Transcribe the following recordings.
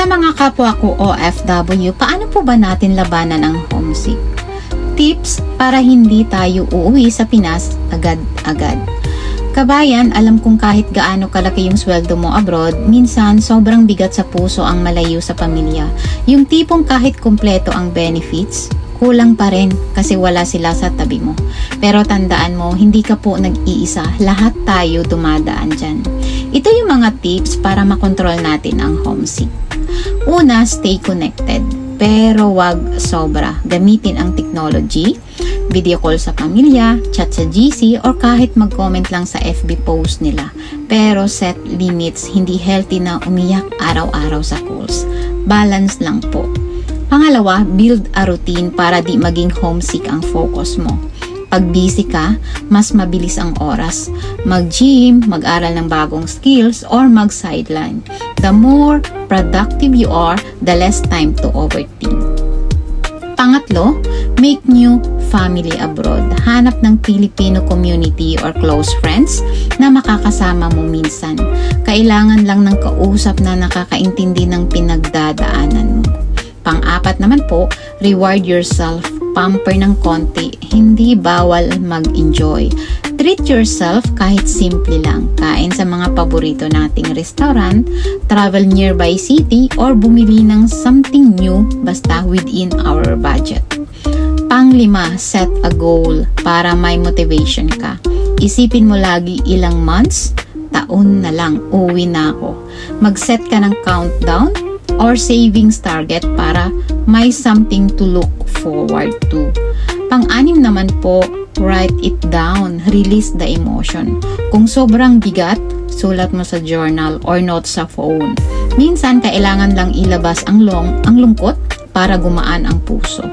Sa mga kapwa ko OFW, paano po ba natin labanan ang homesick? Tips para hindi tayo uuwi sa Pinas agad-agad. Kabayan, alam kong kahit gaano kalaki yung sweldo mo abroad, minsan sobrang bigat sa puso ang malayo sa pamilya. Yung tipong kahit kumpleto ang benefits, kulang pa rin kasi wala sila sa tabi mo. Pero tandaan mo, hindi ka po nag-iisa. Lahat tayo dumadaan dyan. Mga tips para makontrol natin ang homesick. Una, stay connected. Pero wag sobra. Gamitin ang technology, video call sa pamilya, chat sa GC, or kahit mag-comment lang sa FB post nila. Pero set limits, hindi healthy na umiyak araw-araw sa calls. Balance lang po. Pangalawa, build a routine para di maging homesick ang focus mo. Pag busy ka, mas mabilis ang oras. Mag-gym, mag-aral ng bagong skills, or mag-sideline. The more productive you are, the less time to overthink. Pangatlo, make new family abroad. Hanap ng Filipino community or close friends na makakasama mo minsan. Kailangan lang ng kausap na nakakaintindi ng pinagdadaanan mo. Pang-apat naman po, reward yourself. Pamper ng konti. Hindi bawal mag-enjoy. Treat yourself kahit simple lang. Kain sa mga paborito nating restaurant, travel nearby city, or bumili ng something new basta within our budget. Panglima, set a goal para may motivation ka. Isipin mo lagi ilang months, taon na lang, uwi na ako. Mag-set ka ng countdown or savings target para may something to look forward to. Pang-anim naman po, write it down, release the emotion. Kung sobrang bigat, sulat mo sa journal or note sa phone. Minsan, kailangan lang ilabas ang, long, ang lungkot para gumaan ang puso.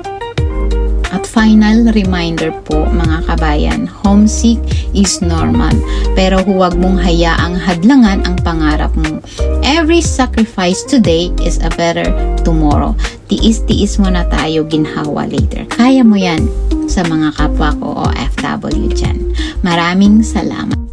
At final reminder po mga kabayan, homesick is normal. Pero huwag mong hayaang hadlangan ang pangarap mo. Every sacrifice today is a better tomorrow. Tiis-tiis mo na tayo ginhawa later. Kaya mo yan sa mga kapwa ko o FW dyan. Maraming salamat.